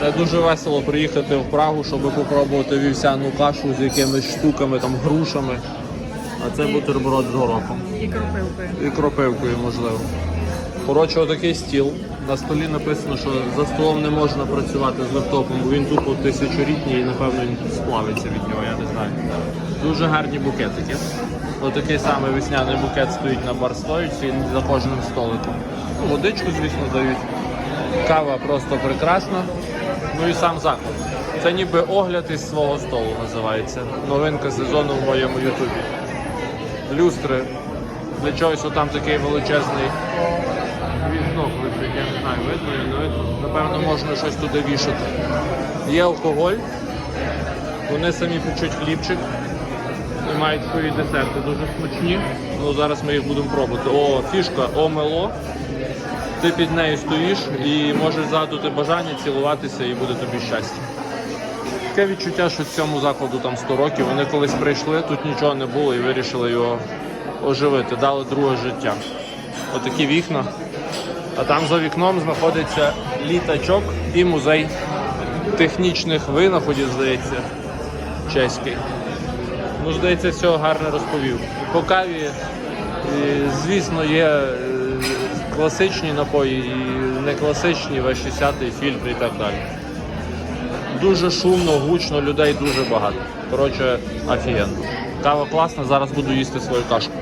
Це дуже весело приїхати в Прагу, щоб попробувати вівсяну кашу з якимись штуками, там грушами. А це бутерброд з горохом. І кропилкою. І кропивкою, можливо. Коротше, отакий стіл. На столі написано, що за столом не можна працювати з лептопом, бо він тупо тисячолітній і напевно він сплавиться від нього, я не знаю. Дуже гарні букетики. Отакий самий весняний букет стоїть на барстойці за кожним столиком. Ну, водичку, звісно, дають. Кава просто прекрасна. Ну і сам заклад. Це ніби огляд із свого столу називається. Новинка сезону в моєму ютубі. Люстри. Для чогось отам такий величезний вікно я не знаю, видно не видно. Напевно, можна щось туди вішати. Є алкоголь, вони самі печуть хлібчик і мають свої десерти дуже смачні. Ну, зараз ми їх будемо пробувати. О, фішка омело. Ти під нею стоїш і можеш задати бажання цілуватися і буде тобі щастя. Таке відчуття, що цьому закладу там 100 років. Вони колись прийшли, тут нічого не було і вирішили його оживити, дали друге життя. Отакі вікна. А там за вікном знаходиться літачок і музей технічних винаходів, здається, чеський. Ну, здається, все гарно розповів. По каві, е, звісно, є класичні напої і не класичні, В60, фільтр і так далі. Дуже шумно, гучно, людей дуже багато. Коротше, офігенно. Кава класна, зараз буду їсти свою кашку.